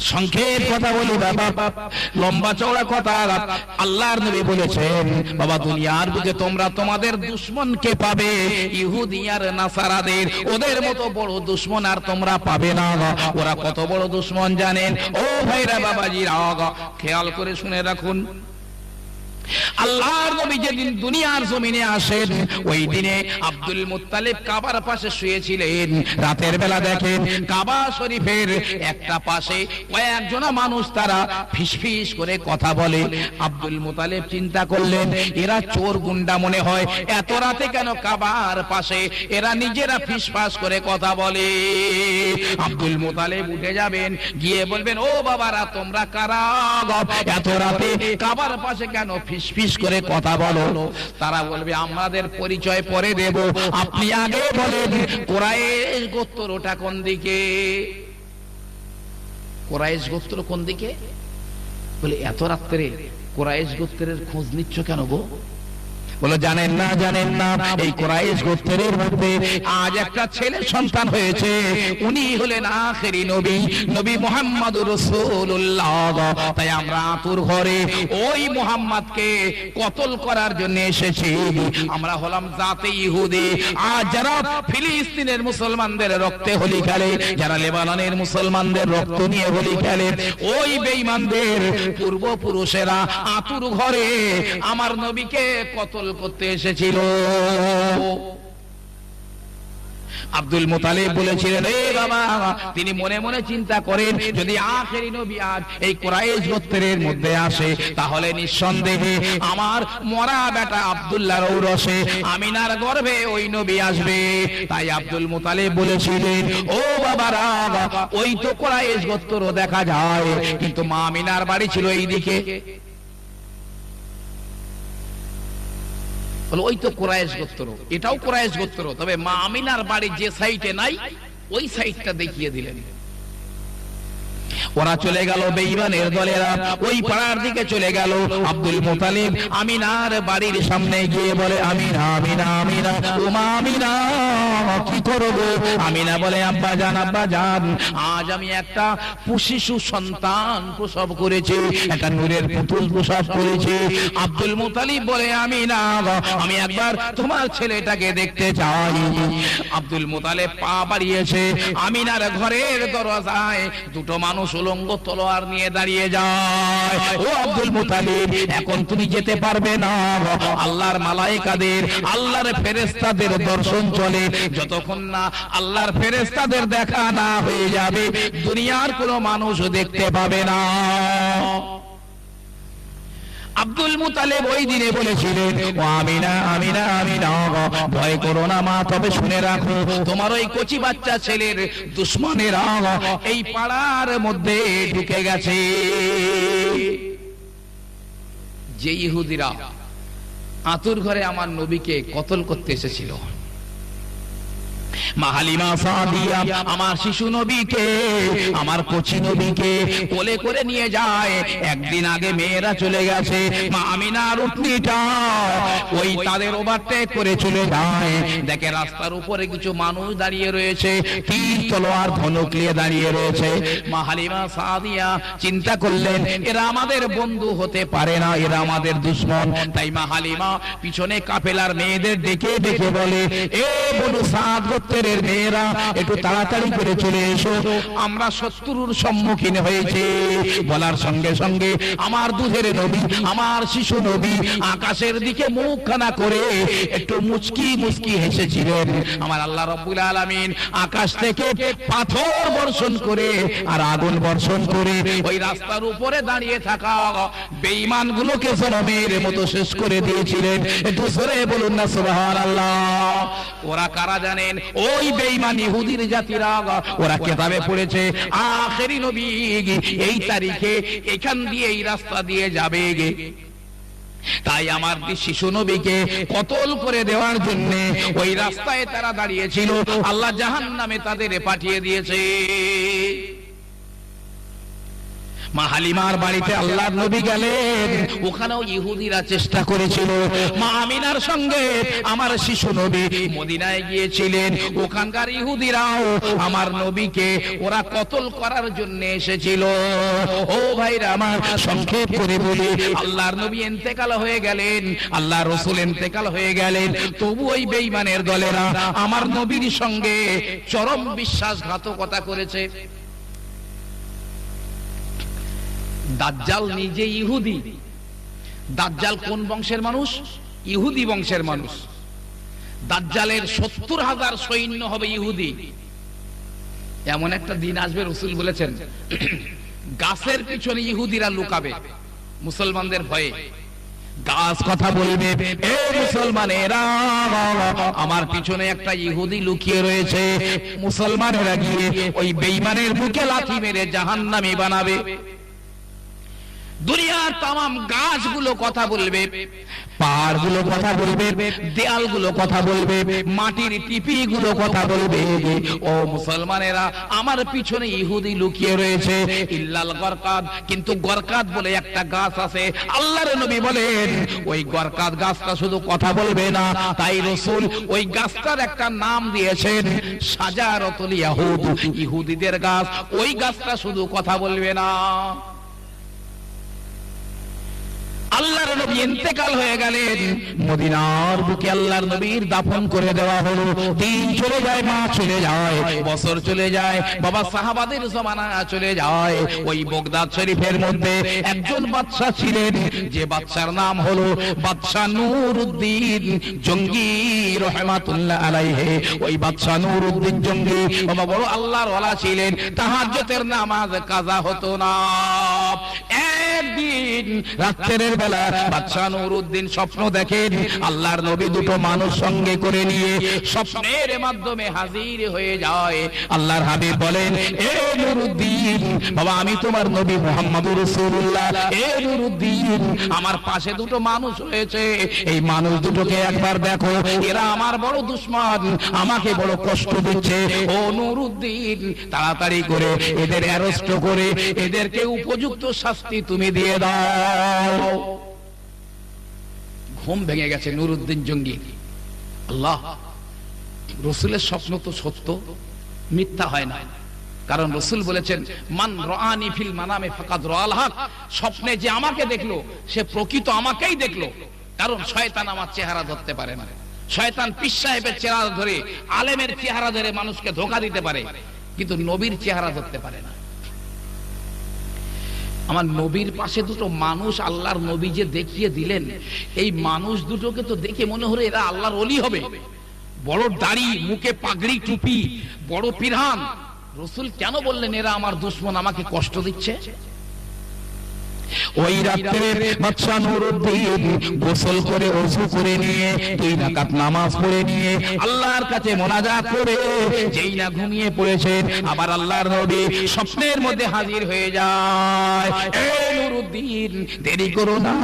সংক্ষেপ কথা বলি, বাবা। লম্বা চওড়া কথা, আল্লাহর নবী বলেছেন, বাবা, দুনিয়ার বুকে তোমরা তোমাদের দুশ্মনকে পাবে, ইহুদি আর নাসারাদের, ওদের মতো বড় দুশ্মন আর তোমরা পাবে না। ওরা কত বড় দুশ্মন জানেন? ও ভাইরা, বাবাজিরা, খেয়াল করে শুনে রাখুন। আল্লাহর নবী যেদিন দুনিয়ার জমিনে আসেন, ওই দিনে আব্দুল মুত্তালিব কাবার পাশে শুয়েছিলেন। রাতের বেলা দেখেন কাবা শরীফের একটা পাশে কয়েকজনা মানুষ তারা ফিসফিস করে কথা বলে। আব্দুল মুতালিব চিন্তা করলেন, এরা চোর গুন্ডা মনে হয়, এত রাতে কেন কাবার পাশে এরা নিজেরা ফিসফাস করে কথা বলে? আব্দুল মুতালিব উঠে যাবেন, গিয়ে বলবেন, ও বাবারা, তোমরা কারা এত রাতে কাবার পাশে কেন ফিসফিস করে কথা বলো। তারা বলবে, আমাদের পরিচয় পরে দেব। আপনি আগে বলেন, কোরাইশ গোত্তর ওটা কোন দিকে? কোরাইশ গোত্র কোন দিকে? বলে, এত রাত্রে কোরাইশ গোত্রের খোঁজ নিচ্ছ কেন গো? বলো জানেন না জানেন না এই কোরাইশ গোত্রের মধ্যে আজ একটা ছেলে সন্তান হয়েছে। উনি হলেন আখেরি নবী নবী মোহাম্মদ রসুল্লাহ তাই আমরা আতুর ঘরে ওই মোহাম্মদকে কতল করার জন্য এসেছি। আমরা হলাম জাতে ইহুদি। আজ যারা ফিলিস্তিনের মুসলমানদের রক্তে হোলি খেলে যারা লেবাননের মুসলমানদের রক্ত নিয়ে হোলি খেলে ওই বেঈমানদের পূর্বপুরুষেরা আতুর ঘরে আমার নবীকে কতল করতে এসেছিল। আব্দুল মোতালেব বলেছিলেন, এ বাবা, তিনি মনে মনে চিন্তা করেন, যদি আখেরি নবী আজ এই কোরাইশ গোত্রের মধ্যে আসে, তাহলে নিঃসন্দেহে আমার মরা বেটা আব্দুল্লাহ রৌরসে আমিনার গর্ভে ওই নবী আসবে। তাই আব্দুল মোতালেব বলেছিলেন, ও বাবা বাবারা ওই তো কোরাইশ গোত্র দেখা যায়, কিন্তু মা আমিনার বাড়ি ছিল এইদিকে। ওই তো কোরআশ গোত্র। এটাও কোরআশ গোত্র। তবে মা আমিনার বাড়ি যে সাইটে নাই, ওই সাইটটা দেখিয়ে দিলেন। ওরা চলে গেল বেঈমানের দলেরা। ওই পাড়ার দিকে চলে গেল আব্দুল মুতালিব। আমিনার বাড়ির সামনে গিয়ে বলে, আমিনা আমিনা আমিনা, উমা, আমিনা, কি করব? আমিনা বলে, আব্বা জান আব্বা জান আজ আমি একটা শিশু সন্তান প্রসব করেছি, একটা নূরের পুতুল প্রসব করেছি। আব্দুল মুতালিব বলে, আমিনা, আমি একবার তোমার ছেলেটাকে দেখতে চাই। আব্দুল মুতালিব পা বাড়িয়েছে। আমিনার ঘরের দরজায় দুটো মানুষ উলঙ্গ তলোয়ার নিয়ে দাঁড়িয়ে যায়। ও আব্দুল মুতালিব, এখন তুমি যেতে পারবে না। আল্লাহর মালাইকাদের আল্লাহর ফেরেশতাদের দর্শন চলে। যতক্ষণ না আল্লাহর ফেরেশতাদের দেখা না হয়ে যাবে, দুনিয়ার কোনো মানুষ দেখতে পাবে না। আব্দুল মুতালেব ওই দিনে বলেছিলেন, ও আমিনা আমিনা আমিনা ভয় করো না মা, তবে শুনে রাখো, তোমার ওই কচি বাচ্চা ছেলের দুশ্মনেরা এই পাড়ার মধ্যে ঢুকে গেছে। যে ইহুদিরা আতুর ঘরে আমার নবীকে কতল করতে এসেছিল। মাহালিমা সাদিয়া আমার শিশু নবীকে আমার কচি নবীকে কোলে করে নিয়ে যায়। একদিন আগে মেয়েরা চলে গেছে মা আমিনার উটনিটা ওই তাদের ওভারটেক করে চলে যায়। দেখে রাস্তার উপরে কিছু মানুষ দাঁড়িয়ে রয়েছে তীর তলোয়ার ধনুক নিয়ে দাঁড়িয়ে রয়েছে। মাহালিমা সাদিয়া চিন্তা করলেন এরা আমাদের বন্ধু হতে পারে না এরা আমাদের দুশ্মন। তাই মাহালিমা পিছনে কাফেলার মেয়েদের ডেকে ডেকে বলে এ বলু সাদ গোত্রের মেয়েরা একটু তাড়াতাড়ি করে চলে এসো। আমরা শত্রুর সম্মুখীন হয়েছে। বলার সঙ্গে সঙ্গে আমার দুধের নবী আমার শিশু নবী আকাশের দিকে মুখ খানা করে একটু মুচকি মুচকি হেসেছিলেন। আমার আল্লাহ রব্বুল আলামিন আকাশ থেকে পাথর বর্ষণ করে আর আগুন বর্ষণ করে ওই রাস্তার উপরে দাঁড়িয়ে থাকা বেঈমান গুলোকে জনমের মতো শেষ করে দিয়েছিলেন। একটু সরে বলুন না সুবহানাল্লাহ। ওরা কারা জানেন? ওই বেঈমান ইহুদির জাতিরা ওরা কেতাবে পড়েছে? আখেরি নবী এই তারিখে এখান দিয়ে এই রাস্তা দিয়ে যাবে গে। তাই আমার শিশু নবীকে কতল করে দেওয়ার জন্য ওই রাস্তায় তারা দাঁড়িয়েছিল। আল্লাহ জাহান নামে তাদের পাঠিয়ে দিয়েছে। মা হালিমার বাড়িতে আল্লাহর নবী গেলেন। ওখানেও ইহুদিরা চেষ্টা করেছিল। মা আমিনার সঙ্গে আমার শিশু নবী মদিনায় গিয়েছিলেন। ওখানকার ইহুদিরাও আমার নবীকে ওরা কতল করার জন্য এসেছিল। ও ভাইরা আমার, সংক্ষেপ করে বলি, আল্লাহর নবী এন্তেকাল হয়ে গেলেন। আল্লাহ রসুল এন্তেকাল হয়ে গেলেন। তবু ওই বেঈমানের দলেরা আমার নবীর সঙ্গে চরম বিশ্বাসঘাতকতা করেছে। দাজ্জাল নিজে ইহুদি। দাজ্জাল কোন বংশের মানুষ? ইহুদি বংশের মানুষ। দাজ্জালের সত্তর হাজার সৈন্য হবে ইহুদি। এমন একটা দিন আসবে, রসুল বলেছেন, গাছের পিছনে ইহুদিরা লুকাবে, মুসলমানদের ভয়ে। গাছ কথা বলবে মুসলমানেরা, আমার পিছনে একটা ইহুদি লুকিয়ে রয়েছে। মুসলমানেরা গিয়ে ওই বেইমানের বুকে লাথি মেরে জাহান্নামী বানাবে। দুনিয়ার তাম গাছগুলো কথা বলবে, পাহাড়গুলো কথা বলবে, দেয়ালগুলো কথা বলবে, মাটির টিপি গুলো কথা বলবে। ও মুসলমানেরা, আমার পিছনে ইহুদি লুকিয়ে রয়েছে। ইল্লাল গরকাদ, কিন্তু গরকাদ বলে একটা গাছ আছে। আল্লাহর নবী বলেন, ওই গরকাদ গাছটা শুধু কথা বলবে না, তাই রসুল ওই গাছটার একটা নাম দিয়েছেন, সাজারতুল ইয়াহুদ। ইহুদিদের গাছ, ওই গাছটা শুধু কথা বলবে না। আল্লাহর নবী ইন্তেকাল হয়ে গেলেন। মদিনার বুকে আল্লাহর নবীর দাফন করে দেওয়া হলো। দিন চলে যায়, মা চলে যায়, বছর চলে যায়, বাবা সাহাবাদের জমানা চলে যায়। ওই বগদাদ শরীফের মধ্যে একজন বাদশা ছিলেন, যে বাদশার নাম হলো বাদশা নূরউদ্দিন জঙ্গি রহমাতুল্লাহ আলাইহে। ওই বাদশা নূরউদ্দিন জঙ্গি বাবা বড় আল্লাহর ওয়ালা ছিলেন। তাহাজ্জুদের নামাজ কাজা হতো না। একদিন রাত্রের বেলা বাদশা নুরুদ্দিন স্বপ্ন দেখেন, আল্লাহর নবী দুটো মানুষ সঙ্গে করে নিয়ে স্বপ্নের মাধ্যমে হাজির হয়ে যায়। আল্লাহর হাবিব বলেন, এ বাবা, আমি তোমার নবী এ আমার পাশে দুটো মানুষ এই মানুষ দুটোকে একবার দেখো, এরা আমার বড় দুশ্মন, আমাকে বড় কষ্ট দিচ্ছে। ও নুরুদ্দিন, তাড়াতাড়ি করে এদের অ্যারেস্ট করে এদেরকে উপযুক্ত শাস্তি তুমি দিয়ে দাও। ঘুম ভেঙে গেছে নুরুদ্দিন জঙ্গি। আল্লাহ, রসুলের স্বপ্ন তো সত্য, মিথ্যা হয় না। কারণ রসুল বলেছেন, মান রানি ফিল মানামে ফাকাদ রাল হক। স্বপ্নে যে আমাকে দেখল, সে প্রকৃত আমাকেই দেখল। কারণ শয়তান আমার চেহারা ধরতে পারে না। শয়তান পিস সাহেবের চেহারা ধরে, আলেমের চেহারা ধরে মানুষকে ধোকা দিতে পারে। কিন্তু নবীর চেহারা ধরতে পারে না। আমার নবীর পাশে দুটো মানুষ আল্লাহর নবী যে দেখিয়ে দিলেন, এই মানুষ দুটোকে তো দেখে মনে হলো এরা আল্লাহর অলি হবে। বড় দাড়ি, মুখে পাগড়ি, টুপি, বড় পিরহান। রসুল কেন বললেন, এরা আমার দুশ্মন, আমাকে কষ্ট দিচ্ছে? ওই রাত্রে বাদশা নুরুদ্দিন গোসল করে ওযু করে নিয়ে, দুই রাকাত নামাজ পড়ে নিয়ে, আল্লাহর কাছে মোনাজাত করে যেই না ঘুমিয়ে পড়েছেন আবার আল্লাহর নবী স্বপ্নের মধ্যে হাজির হয়ে যায়। এ নুরুদ্দিন, দেরি করো না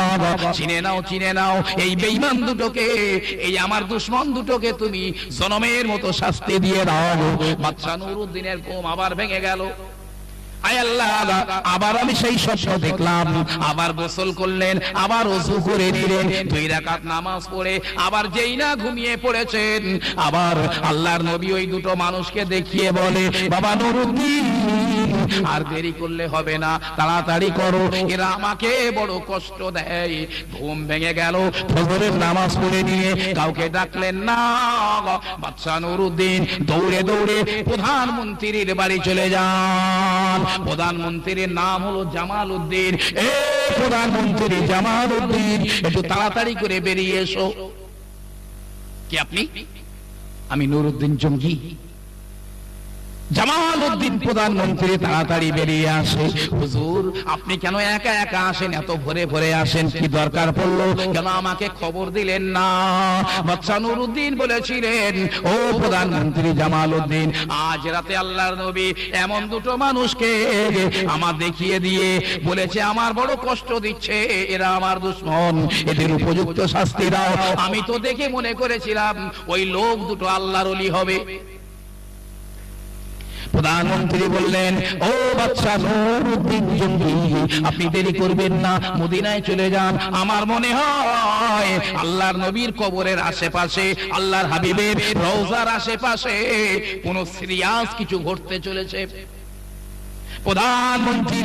চিনে নাও চিনে নাও, এই বেঈমান দুটোকে, এই আমার দুশ্মন দুটোকে তুমি জনমের মতো শাস্তি দিয়ে দাও। বাদশা নুরুদ্দিনের ঘুম আবার ভেঙে গেল। আবার আমি সেই স্বপ্ন দেখলাম। আবার গোসল করলেন, আবার অজু করে দিলেন। দুই রাকাত নামাজ পড়ে, আবার যেই না ঘুমিয়ে পড়েছেন। আবার আল্লাহর নবী ওই দুটো মানুষকে দেখিয়ে বলে, বাবা নুরুদ্দিন আর দেরি করলে হবে না। তাড়াতাড়ি করো। এরা আমাকে বড় কষ্ট দেয়। ঘুম ভেঙে গেল। ফজরের নামাজ পড়ে নিয়ে কাউকে ডাকলেন, না বাদশা নুরুদ্দিন, দৌড়ে দৌড়ে প্রধানমন্ত্রীর বাড়ি চলে যান। প্রধানমন্ত্রীর নাম হলো জামাল উদ্দিন এ প্রধানমন্ত্রী জামাল উদ্দিন একটু তাড়াতাড়ি করে বেরিয়ে এসো। কি আপনি? আমি নুরুদ্দিন জঙ্গি। জামাল উদ্দিন প্রধানমন্ত্রী তাড়াতাড়ি বেরিয়ে আসে। হুজুর, আপনি কেন একা একা আসেন? এত ভরে ভরে আসেন, কি দরকার পড়ল? কেন আমাকে খবর দিলেন না? বাচ্চা বলেছিলেন, ও প্রধানমন্ত্রী জামাল উদ্দিন আজ রাতে আল্লাহর নবী এমন দুটো মানুষকে আমার দেখিয়ে দিয়ে বলেছে, আমার বড় কষ্ট দিচ্ছে, এরা আমার দুশ্মন, এদের উপযুক্ত শাস্তি দাও। আমি তো দেখে মনে করেছিলাম, ওই লোক দুটো আল্লাহর অলি হবে। প্রধানমন্ত্রী বললেন, ও বাচ্চা জঙ্গি, আপনি দেরি করবেন না, মদিনায় চলে যান। আমার মনে হয় আল্লাহর নবীর কবরের আশেপাশে, আল্লাহর হাবিবের রওজার আশেপাশে কোন সিরিয়াস কিছু ঘটতে চলেছে। প্রধানমন্ত্রী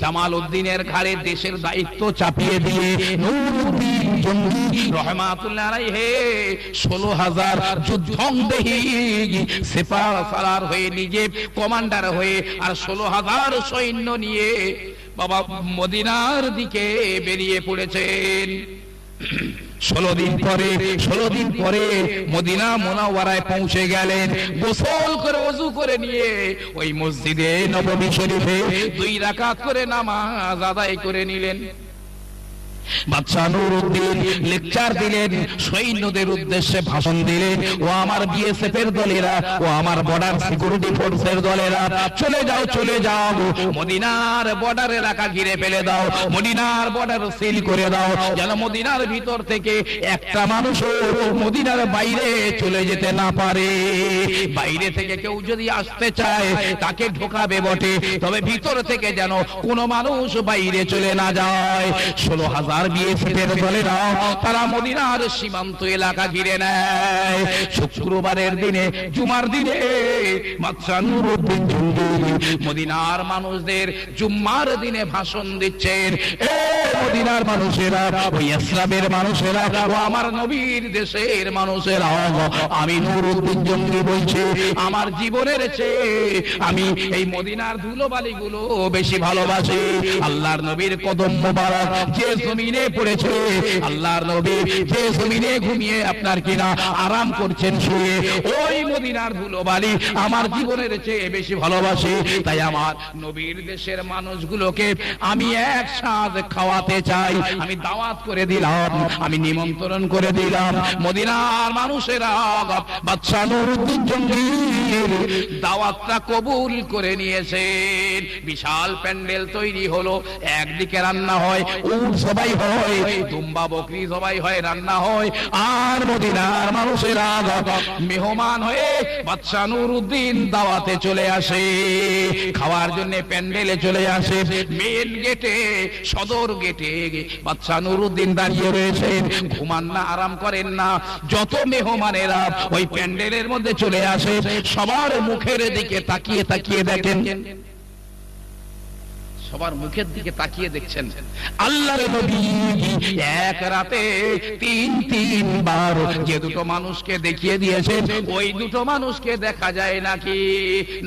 জামাল উদ্দিনের ঘাড়ে দেশের দায়িত্ব চাপিয়ে দিয়ে ষোলো হাজার যুদ্ধং দেহি সেপা সালার হয়ে নিজে কমান্ডার হয়ে আর ষোলো হাজার সৈন্য নিয়ে বাবা মদিনার দিকে বেরিয়ে পড়েছেন। ষোলো দিন পরে, ষোলো দিন পরে মদিনা মোনাওয়ারায় পৌঁছে গেলেন। গোসল করে অজু করে নিয়ে ওই মসজিদে নবমী শরীফে দুই রাকাত করে নামাজ আদায় করে নিলেন। বাদশাহ নুরউদ্দিন লেকচার দিলেন, সৈন্যদের উদ্দেশ্যে ভাষণ দিলেন, ও আমার বিএসএফ এর দলেরা, ও আমার বর্ডার সিকিউরিটি ফোর্সের দলেরা, চলে যাও চলে যাও, মদিনার বর্ডার এলাকা ঘিরে ফেলে দাও, মদিনার বর্ডার সিল করে দাও, যেন মদিনার ভিতর থেকে একটা মানুষও মদিনার বাইরে চলে যেতে না পারে। বাইরে থেকে কেউ যদি আসতে চায়, তাকে ঢোকাবে বটে, তবে ভিতর থেকে যেন কোনো মানুষ বাইরে চলে না যায়। ষোলো হাজার বিএসএফের দলেরা তারা মদিনার সীমান্ত এলাকা ঘিরে নেয়। শুক্রবারের দিনে, জুমার দিনে বাদশাহ নুরউদ্দিন জঙ্গি মদিনার মানুষদের জুম্মার দিনে ভাষণ দিচ্ছেন। মদিনার মানুষেরা, ওই ইসলামের মানুষেরা, ও আমার নবীর দেশের মানুষেরা। আমি নুরউদ্দিন জঙ্গি বলছি, আমার জীবনের চেয়ে আমি এই মদিনার ধুলোবালি গুলো বেশি ভালোবাসি। আল্লাহর নবীর কদম মোবারক, যে জমিনে পড়েছে। আল্লাহর নবী যে জমিনে ঘুমিয়ে আপনার কিনা আরাম করছেন শুয়ে ওই মদিনার ধুলোবালি আমার জীবনের চেয়ে বেশি ভালোবাসি। তাই আমার নবীর দেশের মানুষগুলোকে আমি একসাথে খাওয়াতে চাই। আমি দাওয়াত করে দিলাম, আমি নিমন্ত্রণ করে দিলাম। মদিনার মানুষেরা বাদশাহ নুরউদ্দিন জঙ্গির দাওয়াতটা কবুল করে নিয়েছেন। বিশাল প্যান্ডেল তৈরি হলো, একদিকে রান্না হয়, উট সবাই হয়। বকরি সবাই হয়, রান্না হয়। আর মদিনার মেহমান হয়ে বাদশাহ নুরউদ্দিন দাওয়াতে চলে আসে, খাওয়ার জন্য প্যান্ডেলে চলে আসে মেন গেটে সদর গেটে বাদশাহ নুরউদ্দিন দাঁড়িয়ে রয়েছেন ঘুমান না, আরাম করেন না। যত মেহমানেরা ওই প্যান্ডেলের মধ্যে চলে আসে, সবার মুখের দিকে তাকিয়ে তাকিয়ে দেখেন। সবার মুখের দিকে তাকিয়ে দেখছেন। আল্লাহর নবী এক রাতে তিন তিনবার যে দুটো মানুষকে দেখিয়ে দিয়েছেন, ওই দুটো মানুষকে দেখা যায় নাকি?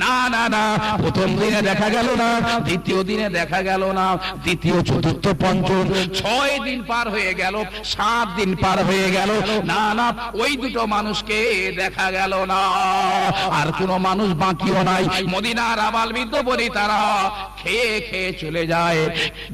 না না না, প্রথম দিনে দেখা গেল না, দ্বিতীয় দিনে দেখা গেল না দ্বিতীয় চতুর্থ, পঞ্চম, ছয় দিন পার হয়ে গেল, সাত দিন পার হয়ে গেল, না না, ওই দুটো মানুষকে দেখা গেল না। আর কোনো মানুষ বাকিও নাই, মদিনার আবাল বৃদ্ধ বলি তারা খেয়ে খেয়ে চলে যায়।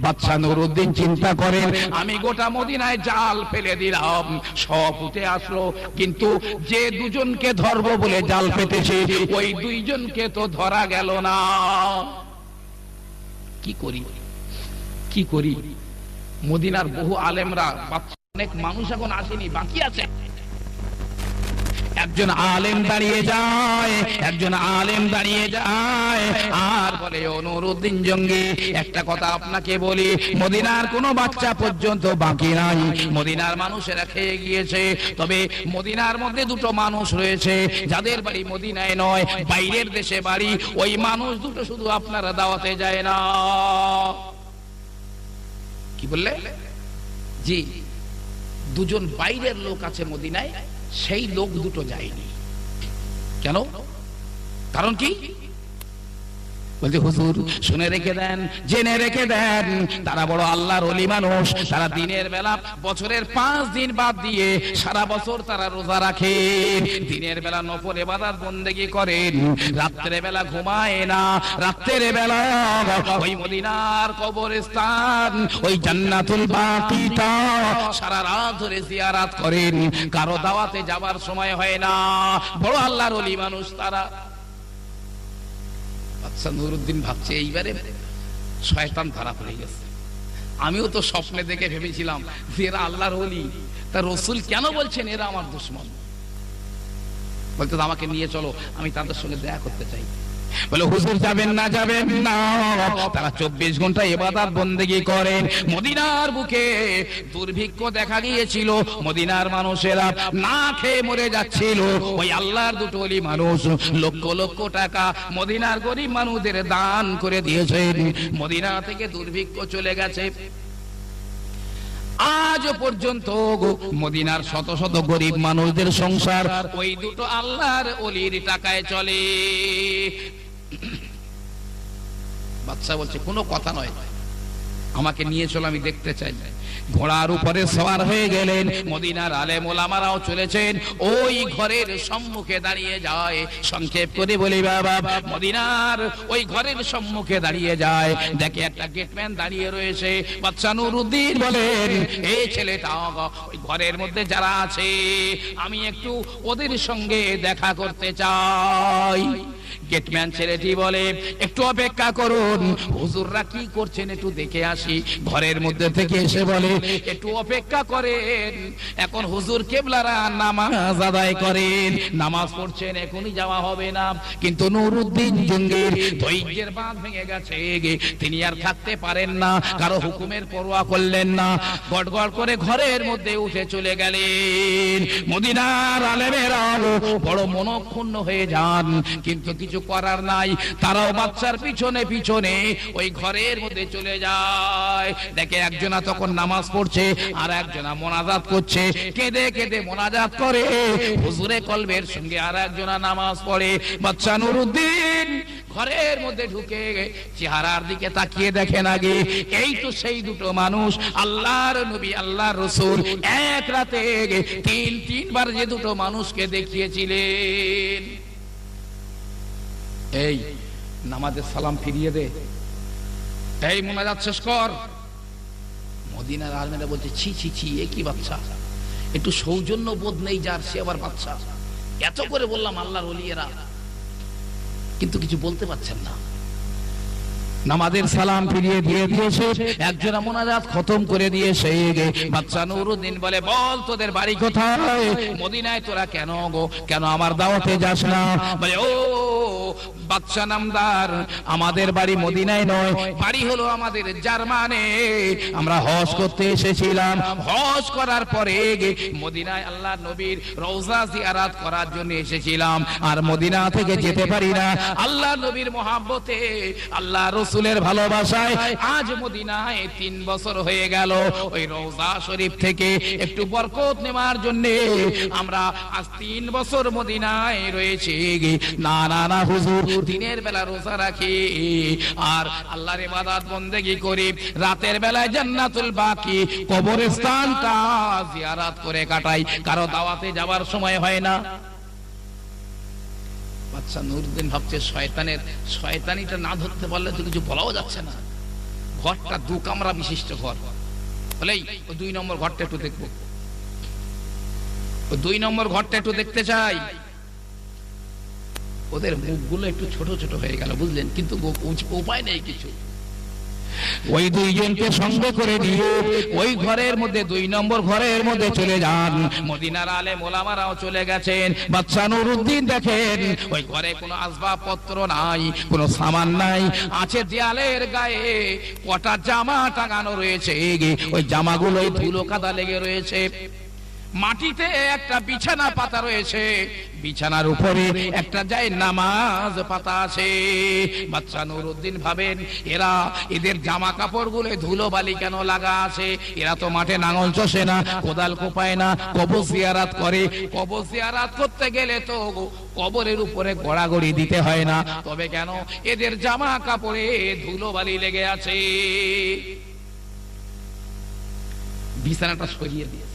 বাচ্চা নুরুদ্দিন চিন্তা করেন, আমি গোটা মদিনায় জাল ফেলে দিলাম, সব উঠে আসলো। কিন্তু যে দুজনকে ধরবো বলে জাল পেতেছে ওই দুইজনকে তো ধরা গেল না। কি করি? কি করি? মদিনার বহু আলেমরা বাচ্চা অনেক মানুষ এখন আসেনি, বাকি আছে। একজন আলেম দাঁড়িয়ে যায়, একজন আলেম দাঁড়িয়ে যায়। আর বলে অনুরুদ্দিন জঙ্গি, একটা কথা আপনাকে বলি, মদিনার কোনো বাচ্চা পর্যন্ত বাকি নাই। মদিনার মানুষেরা খেয়ে গিয়েছে, তবে মদিনার মধ্যে দুটো মানুষ রয়েছে, যাদের বাড়ি মদিনায় নয়, বাইরের দেশে বাড়ি, ওই মানুষ দুটো শুধু আপনারা দাওয়াতে যায় না। কি বললে? জি, দুজন বাইরের লোক আছে মদিনায় সেই লোক দুটো যায়নি। কেন? কারণ কি? বলছে, হুজুর, শুনে রেখে দেন, জেনে রেখে দেন। তারা বড় আল্লাহর অলি মানুষ। তারা দিনের বেলা বছরের পাঁচ দিন বাদ দিয়ে সারা বছর তারা রোজা রাখেন দিনের বেলা নফল এবাদাত বন্দেগি করেন। রাত্রে বেলা ঘুমায় না। রাত্রের বেলা ওই মদিনার কবরস্থান, ওই জান্নাতুল বাকিটা সারা রাত ধরে জিয়ারাত করেন। কারও দাওয়াতে যাবার সময় হয় না। বড় আল্লাহর অলি মানুষ তারা নুরুদ্দিন ভাবছে, এইবারে শয়তান ধরা পড়ে গেছে। আমিও তো স্বপ্নে দেখে ভেবেছিলাম যে এরা আল্লাহর হলি তা রসুল কেন বলছেন এরা আমার দুশ্মন? বলতে আমাকে নিয়ে চলো, আমি তাদের সঙ্গে দেখা করতে চাই। বলে, হুজুর যাবেন না যাবেন না। তারা চব্বিশ ঘণ্টা এবাদাত বন্দেগি করেন। মদিনার বুকে দুর্ভিক্ষ দেখা গিয়েছিল মদিনার মানুষেরা না খেয়ে মরে যাচ্ছিল। ওই আল্লাহর দুটো অলি মানুষ লক্ষ লক্ষ টাকা মদিনার গরিব মানুষদের দান করে দিয়েছেন। মদিনা থেকে দুর্ভিক্ষ চলে গেছে। আজ পর্যন্ত মদিনার শত শত গরিব মানুষদের সংসার ওই দুটো আল্লাহর অলির টাকায় চলে। বাচ্চা বলছে, কোনো কথা নয়। আমাকে নিয়ে চলো, আমি দেখতে চাই। ঘোড়ার উপরে সওয়ার হয়ে গেলেন, মদিনার আলেম ওলামারাও চলেছেন। ওই ঘরের সম্মুখে দাঁড়িয়ে যায়, সংক্ষেপ করে বলি, বাবা, মদিনার ওই ঘরের সম্মুখে দাঁড়িয়ে যায়। দেখে একটা গেটম্যান দাঁড়িয়ে রয়েছে। বাচ্চা নুরুদ্দিন বলেন এই ছেলেটা ওই ঘরের মধ্যে যারা আছে, আমি একটু ওদের সঙ্গে দেখা করতে চাই। গেটম্যান ছেলেটি বলে, একটু অপেক্ষা করুন। হুজুররা কি করছেন একটু দেখে আসি। ঘরের মধ্যে থেকে এসে বলে, একটু অপেক্ষা করেন। এখন হুজুর কেবলারা নামাজ আদায় করেন। নামাজ পড়ছেন, এখনই যাওয়া হবে না। কিন্তু নুরুদ্দিন জঙ্গির ধৈর্যের বাঁধ ভেঙে গেছে তিনি আর থাকতে পারেন না, কারও হুকুমের পরোয়া করলেন না। গড় গড় করে ঘরের মধ্যে উঠে চলে গেলেন। মদিনার আলেমেরা বড় মনক্ষুণ্ণ হয়ে যান। কিন্তু কিছু করার নাই। তারাও বাচ্চার পিছনে পিছনে ওই ঘরের মধ্যে চলে যায়। দেখে একজনা তখন নামাজ পড়ছে আর একজনা মোনাজাত করছে। কেঁদে কেঁদে মোনাজাত করে। হুজুরে কলবের সঙ্গে আর একজনা নামাজ পড়ে। বাচ্চা নুরুদ্দিন ঘরের মধ্যে ঢুকে চেহারার দিকে তাকিয়ে দেখেন আগে এই তো সেই দুটো মানুষ, আল্লাহর নবী, আল্লাহর রসুল। এক রাতে তিন, তিনবার যে দুটো মানুষকে দেখিয়েছিলেন। এই নামাজের সালাম ফিরিয়ে দে। এই মোনাজাত শেষ কর। মদিনার রাজমেলা বলছে, ছি ছি ছি, এ কি বাচ্চা? একটু সৌজন্য বোধ নেই যার, সে আবার বাচ্চা। এত করে বললাম আল্লাহর ওলিয়েরা। কিন্তু কিছু বলতে পারছেন না। নামাজের সালাম ফিরিয়ে দিয়ে দিয়েছে। একজনা মোনাজাত খতম করে দিয়েছে। বাচ্চা নুরুদ্দিন বলে, বল, তোদের বাড়ি কোথায়? মদিনায় তোরা কেন গো? কেন আমার দাওয়াতে যাস না? বলে, ও বাচ্চা নামদার, আমাদের বাড়ি মদিনায় নয়। বাড়ি হলো আমাদের জার্মানে। আমরা হজ করতে এসেছিলাম। হজ করার পরে গে, মদিনায় আল্লাহ নবীর রওজা জিয়ারাত করার জন্য এসেছিলাম। আর মদিনা থেকে যেতে পারি না। আল্লাহ নবীর মহাব্বতে, আল্লাহ রসুলের ভালোবাসায় আজ মদিনায় তিন বছর হয়ে গেল। ওই রওজা শরীফ থেকে একটু বরকত নেওয়ার জন্য আমরা আজ তিন বছর মদিনায় রয়েছে। না না না, হুজুর, দিনের বেলা রোজা রাখি। আর আল্লাহর ইবাদত বন্দেগি করি। রাতের বেলায় জান্নাতুল বাকি কবরস্থান কা জিয়ারাত করে কাটাই। কারও দাওয়াতে যাওয়ার সময় হয় না। বাচ্চা নুরুদ্দিন ভাবছে, শয়তানের, শয়তানিটা না ধরতে পারলে তো কিছু বলাও যাচ্ছে না। ঘরটা দু কামরা বিশিষ্ট ঘর। বলেই, ও দুই নম্বর ঘরটা একটু দেখব। দুই নম্বর ঘরটা একটু দেখতে চাই। ওদের মুখগুলো একটু ছোট ছোট হয়ে গেল, বুঝলেন? কিন্তু উপায় নেই কিছু। ওই দুইজনকে সঙ্গ করে নিয়ে ওই ঘরের মধ্যে, দুই নম্বর ঘরের মধ্যে চলে যান। মদিনার আলে মোলামারাও চলে গেছেন। বাচ্চা নুরুদ্দিন দেখেন, ওই ঘরে কোনো আসবাবপত্র নাই, কোনো সামান নাই। আছে দেয়ালের গায়ে কটা জামা টাঙানো রয়েছে। ওই জামাগুলোই ধুলো কাদা লেগে রয়েছে। মাটিতে একটা বিছানা পাতা রয়েছে। বিছানার উপরে একটা যায় নামাজ পাতা আছে। বাচ্চা নুরুদ্দিন ভাবেন, এরা এদের জামা কাপড়গুলো ধুলো বালি কেন লাগা আছে? এরা তো মাঠে নাঙল চষে না, কোদাল কোপায় না, কবর জিয়ারাত করে। কবর জিয়ারাত করতে গেলে তো কবরের উপরে গড়াগড়ি দিতে হয় না। তবে কেন? এদের জামা কাপড়ে ধুলো বালি লেগে আছে। বিছানাটা সরিয়ে দিয়েছে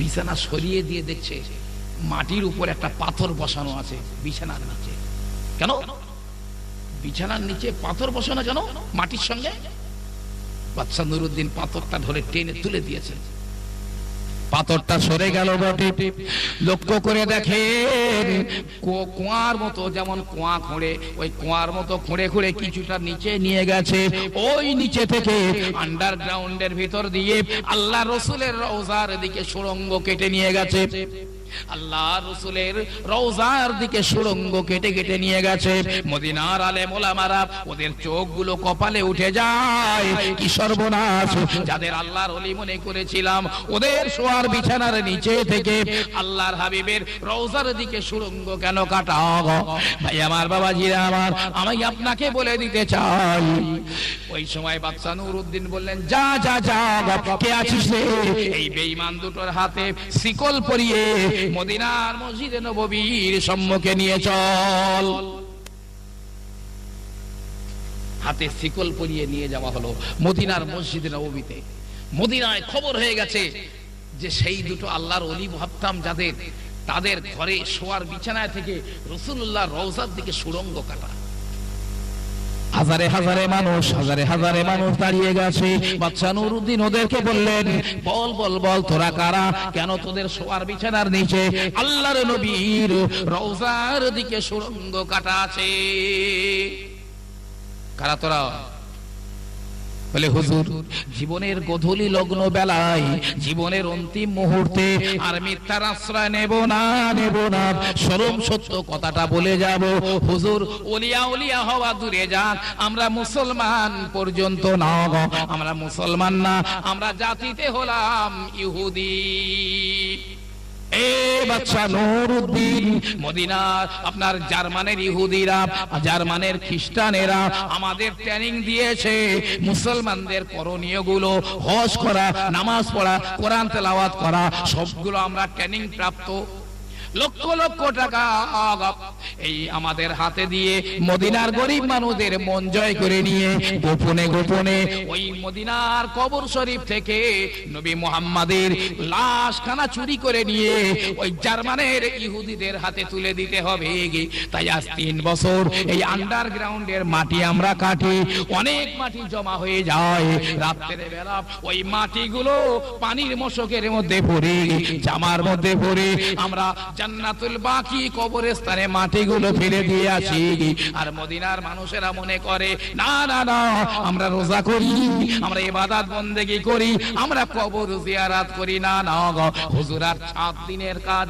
বিছানা সরিয়ে দিয়ে দেখছে মাটির উপর একটা পাথর বসানো আছে বিছানার নিচে। কেন? বিছানার নিচে পাথর বসানো কেন মাটির সঙ্গে? বাচ্চা নুরুদ্দিন পাথরটা ধরে টেনে তুলে দিয়েছে। পাথরটা সরে গেল বটে। লক্ষ্য করে দেখেন কুয়ার মতো যেমন কুয়া খুঁড়ে, ওই কুয়ার মতো খুঁড়ে খুঁড়ে কিছুটা নিচে নিয়ে গেছে। ওই নিচে থেকে আন্ডারগ্রাউন্ডের ভিতর দিয়ে আল্লাহ রসুলের রওজার দিকে সুরঙ্গ কেটে নিয়ে গেছে। আল্লাহ রসুলের রওজার দিকে সুড়ঙ্গ কেটে কেটে নিয়ে গেছে। মদিনার আলে মোলামারা ওদের চোখগুলো কপালে উঠে যায়। কি সর্বনাশ, যাদের আল্লাহর অলি মনে করেছিলাম, ওদের শোয়ার বিছানার নিচে থেকে আল্লাহর হাবিবের রওজার দিকে সুড়ঙ্গ কেন কাটা ভাই আমার বাবা জিরা আমার, আমি আপনাকে বলে দিতে চাই। ওই সময় বাদশা নুরউদ্দিন বললেন, যা যা যা, কে আছিস রে? এই বেঈমান দুটোর হাতে শিকল পরিয়ে মদিনার মসজিদে নববীর সম্মুখে নিয়ে চল। হাতে শিকল পরিয়ে নিয়ে যাওয়া হলো মদিনার মসজিদে নববীতে। মদিনায় খবর হয়ে গেছে যে সেই দুটো আল্লাহর অলি ভাবতাম যাদের, তাদের ঘরে শোয়ার বিছানায় থেকে রসুল্লাহ রওজার দিকে সুরঙ্গ কাটা। হাজারে হাজারে মানুষ, হাজারে হাজারে মানুষ দাঁড়িয়ে গেছে। বাচ্চা নুরুদ্দিন ওদেরকে বললেন, বল বল বল, তোরা কারা? কেন তোদের শোয়ার বিছানার নিচে আল্লাহর নবীর রওজার দিকে সুরঙ্গ কাটা আছে? কারা তোরা? বলে, হুজুর, জীবনের গধূলি লগ্ন বেলায়, জীবনের অন্তিম মুহূর্তে আর মিথ্যার আশ্রয় নেব না নেব না সরম সত্য কথাটা বলে যাব, হুজুর ওলিয়া ওলিয়া হওয়া দূরে যাক, আমরা মুসলমান পর্যন্ত না। আমরা মুসলমান না, আমরা জাতিতে হলাম ইহুদি এ বাচ্চা আপনার জার্মানের জার্মানের খ্রিস্টানেরা আমাদের ট্রেনিং দিয়েছে। মুসলমানদের হজ নামাজ পড়া তেলাওয়াত করা, সবগুলো আমরা ট্রেনিং প্রাপ্ত লক্ষ লক্ষ টাকা এই আমাদের হাতে দিয়ে মদিনার গরিব মানুষদের মন জয় করে নিয়ে গোপনে গোপনে ওই মদিনার কবর শরীফ থেকে নবী মোহাম্মদের লাশখানা চুরি করে নিয়ে ওই জার্মানের ইহুদিদের হাতে তুলে দিতে হবে তাই আজ তিন বছর এই আন্ডারগ্রাউন্ডের মাটি আমরা কাটি, অনেক মাটি জমা হয়ে যায়। রাত্রের বেলা ওই মাটিগুলো পানির মশকের মধ্যে পড়ে, জামার মধ্যে পড়ে। আমরা জান্নাতুল বাকি কবরস্থানে মাটিগুলো ফেলে দিয়ে আসি। আর মদিনার মানুষেরা মনে করে, না না না, আমরা রোজা করি, আমরা ইবাদত বন্দেগি করি, আমরা কবর জিয়ারাত করি। না না, গো, হুজুর, আর সাত দিনের কাজ,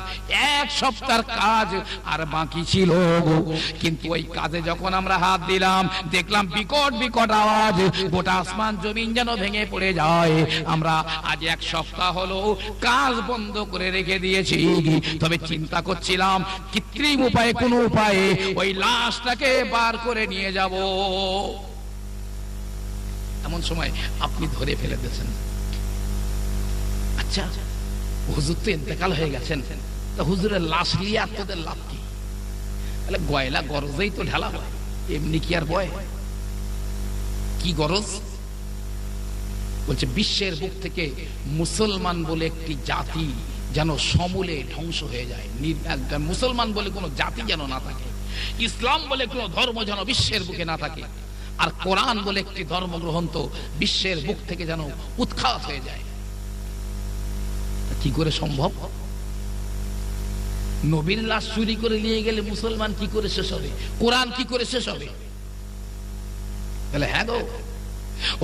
এক সপ্তাহের কাজ আর বাকি ছিল গো। কিন্তু ওই কাজে যখন আমরা হাত দিলাম, দেখলাম বিকট বিকট আওয়াজ, গোটা আসমান জমিন যেন ভেঙে পড়ে যায়। আমরা আজ এক সপ্তাহ হলো কাজ বন্ধ করে রেখে দিয়েছি। তবে চিন্তা করছিলাম, কৃত্রিম উপায়ে কোন উপায়ে ওই লাশটাকে বার করে নিয়ে যাব। এমন সময় আপনি ধরে ফেলে দিয়েছেন। আচ্ছা হুজুর তো ইন্তেকাল হয়ে গেছেন। তা হুজুরের লাশ নিয়ে আর তোদের লাভ কি? তাহলে গয়লা গরজেই তো ঢালা হয়, এমনি কি আর বয়? কি গরজ? বলছে, বিশ্বের বুক থেকে মুসলমান বলে একটি জাতি যেন সমূলে ধ্বংস হয়ে যায়। মুসলমান বলে কোনো জাতি যেন না থাকে, ইসলাম বলে কোনো ধর্ম যেন বিশ্বের বুকে না থাকে, আর কোরআন বলে একটি ধর্মগ্রন্থ বিশ্বের বুক থেকে যেন উৎখাত হয়ে যায়। কি করে সম্ভব? নবীর লাশ চুরি করে নিয়ে গেলে মুসলমান কি করে শেষ হবে? কোরআন কি করে শেষ হবে? তাহলে হ্যাঁ গো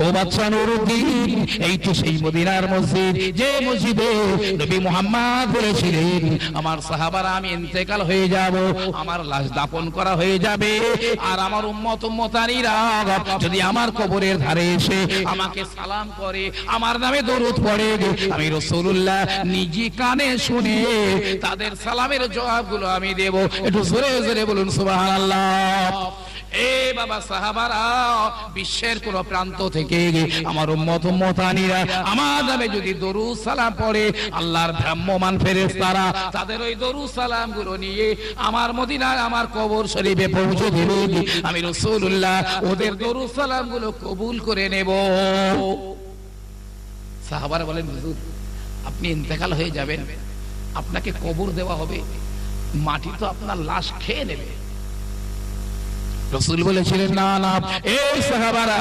ও বাচ্চা নুরুদ্দিন, এই তো সেই মদিনার মসজিদ। যে মসজিদে নবী মুহাম্মদ বলেছিলেন, আমার সাহাবারা, আমি ইন্তেকাল হয়ে যাব, আমার লাশ দাপন করা হয়ে যাবে, আর আমার উম্মত যদি আমার কবরের ধারে এসে আমাকে সালাম করে, আমার নামে দরুদ পড়ে, আমি রাসূলুল্লাহ নিজি কানে শুনে তাদের সালামের জবাবগুলো আমি দেব। একটু জোরে জোরে বলুন এ বাবা সাহাবারা, বিশ্বের কোন প্রান্ত থেকে আমার উম্মত উম্মতানিরা আমার নামে যদি দরু সালাম পড়ে, আল্লাহর ভ্রাম্যমান ফেরেশতারা তাদের ওই দরু সালামগুলো নিয়ে আমার মদিনায় আমার কবর শরীফে পৌঁছে দেবে। আমি রাসূলুল্লাহ ওদের দরু সালামগুলো কবুল করে নেব। সাহাবারা বলেন, হুজুর, আপনি ইন্তেকাল হয়ে যাবেন। আপনাকে কবর দেওয়া হবে। মাটি তো আপনার লাশ খেয়ে নেবে। রসুল বলেছিলেন, না না এই সাহাবারা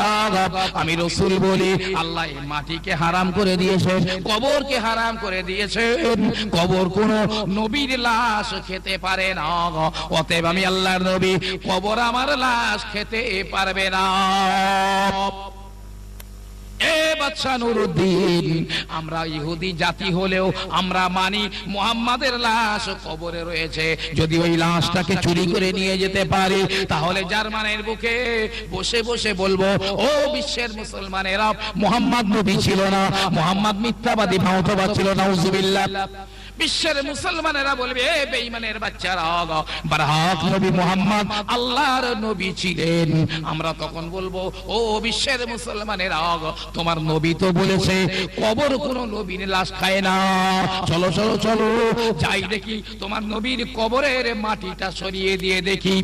আমি রসুল বলি, আল্লাহ এই মাটিকে হারাম করে দিয়েছেন, কবরকে হারাম করে দিয়েছেন, কবর কোন নবীর লাশ খেতে পারে না অতএব আমি আল্লাহর নবী, কবর আমার লাশ খেতে পারবে না। আমরা ইহুদি জাতি হলেও আমরা মানি মুহাম্মাদের লাশ কবরে রয়েছে। যদি ওই লাশটাকে চুরি করে নিয়ে যেতে পারি, তাহলে জার্মানের বুকে বসে বসে বলব, ও বিশ্বের মুসলমানেরা, মোহাম্মদ নবী ছিল না, মোহাম্মদ মিথ্যাবাদী ছিল না বিশ্বের মুসলমানেরা বলবে, এ বেঈমানের বাচ্চারা বারহাক নবী মোহাম্মদ, আল্লাহর নবী ছিলেন। আমরা তখন বলব, ও বিশ্বের মুসলমানেরা তোমার নবী তো বলেছে, কবর কোন নবীর লাশ খায় না। চলো চলো চলো, যাই দেখি, তোমার নবীর কবরের মাটিটা সরিয়ে দিয়ে দেখি।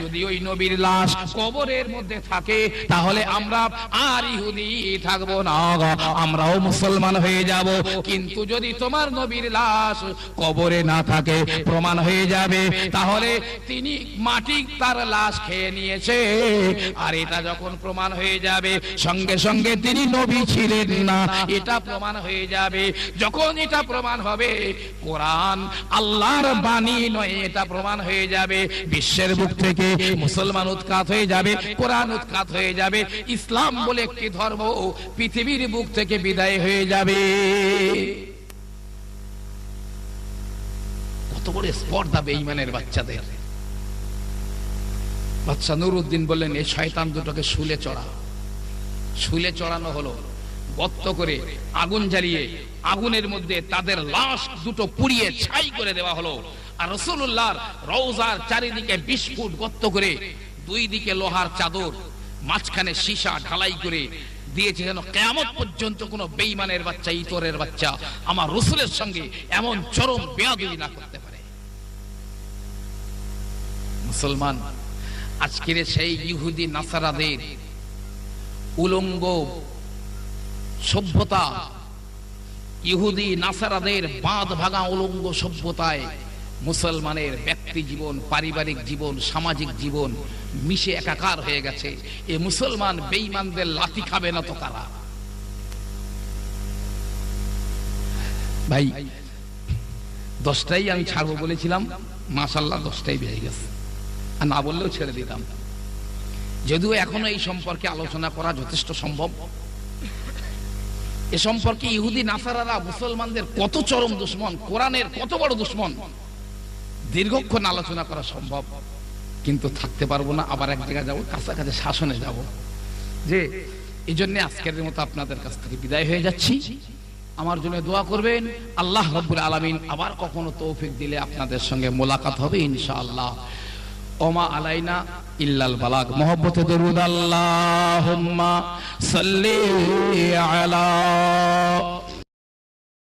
যদি ওই নবীর লাশ কবরের মধ্যে থাকে, তাহলে আমরা আর ইহুদি থাকব না আমরাও মুসলমান হয়ে যাব। কিন্তু যদি তোমার নবীর লাশ কবরে না থাকে, প্রমাণ হয়ে যাবে, তাহলে তিনি মাটি তার লাশ খেয়ে নিয়েছে। আর এটা যখন প্রমাণ হয়ে যাবে, সঙ্গে সঙ্গে তিনি নবী ছিলেন না। এটা প্রমাণ হয়ে যাবে। যখন এটা প্রমাণ হবে, কোরআন আল্লাহর বাণী নয়, এটা প্রমাণ হয়ে যাবে। বিশ্বের বুক থেকে মুসলমান উৎখাত হয়ে যাবে, কোরআন উৎখাত হয়ে যাবে, ইসলাম বলে একটি ধর্ম পৃথিবীর বুক থেকে বিদায় হয়ে যাবে। কত বড় স্পর্ধা বেঈমানের বাচ্চাদের। বাচ্চা নুরুদ্দিন বললেন এই শয়তান দুটোকে শুলে চড়া। শুলে চড়ানো হলো। গর্ত করে আগুন জ্বালিয়ে আগুনের মধ্যে তাদের লাশ দুটো পুড়িয়ে ছাই করে দেওয়া হলো। আর রসুল্লাহর রওজার চারিদিকে বিশ ফুট গর্ত করে দুই দিকে লোহার চাদর, মাঝখানে সীসা ঢালাই করে দিয়েছে যেন কেয়ামত পর্যন্ত কোনো বেইমানের বাচ্চা, ইতরের বাচ্চা আমার রসুলের সঙ্গে এমন চরম বেয়াদবি না করতে পারে। মুসলমান, আজকের সেই ইহুদি নাসারাদের উলঙ্গ সভ্যতা, ইহুদি নাসারাদের বাঁধ ভাঙা উলঙ্গ সভ্যতায় মুসলমানের ব্যক্তি জীবন, পারিবারিক জীবন, সামাজিক জীবন মিশে একাকার হয়ে গেছে। এ মুসলমান বেঈমানদের লাথি খাবে না তো তারা ভাই, দশটাই আমি ছাড়বো বলেছিলাম মাসাল্লাহ দশটাই বেড়ে গেছে। আর না বললেও ছেড়ে দিতাম। যদিও এখনও এই সম্পর্কে আলোচনা করা যথেষ্ট সম্ভব। এ সম্পর্কে ইহুদি, নাসারারা, মুসলমানদের কত চরম দুশ্মন, কোরআনের কত বড় দুশ্মন। দীর্ঘক্ষণ আলোচনা করা সম্ভব, কিন্তু থাকতে পারব না, আবার এক জায়গায় যাব, কাছাকাছি শাসনে যাব। যে এই জন্য আজকের মতো আপনাদের কাছ থেকে বিদায় হয়ে যাচ্ছি। আমার জন্য দোয়া করবেন, আল্লাহ রব্বুল আলমিন আবার কখনো তৌফিক দিলে আপনাদের সঙ্গে মোলাকাত হবে ইনশাআল্লাহ। ওমা আলাইনা ইল্লাল বালাগ। মোহব্বতে দরুদ, আল্লাহুম্মা সাল্লি আলা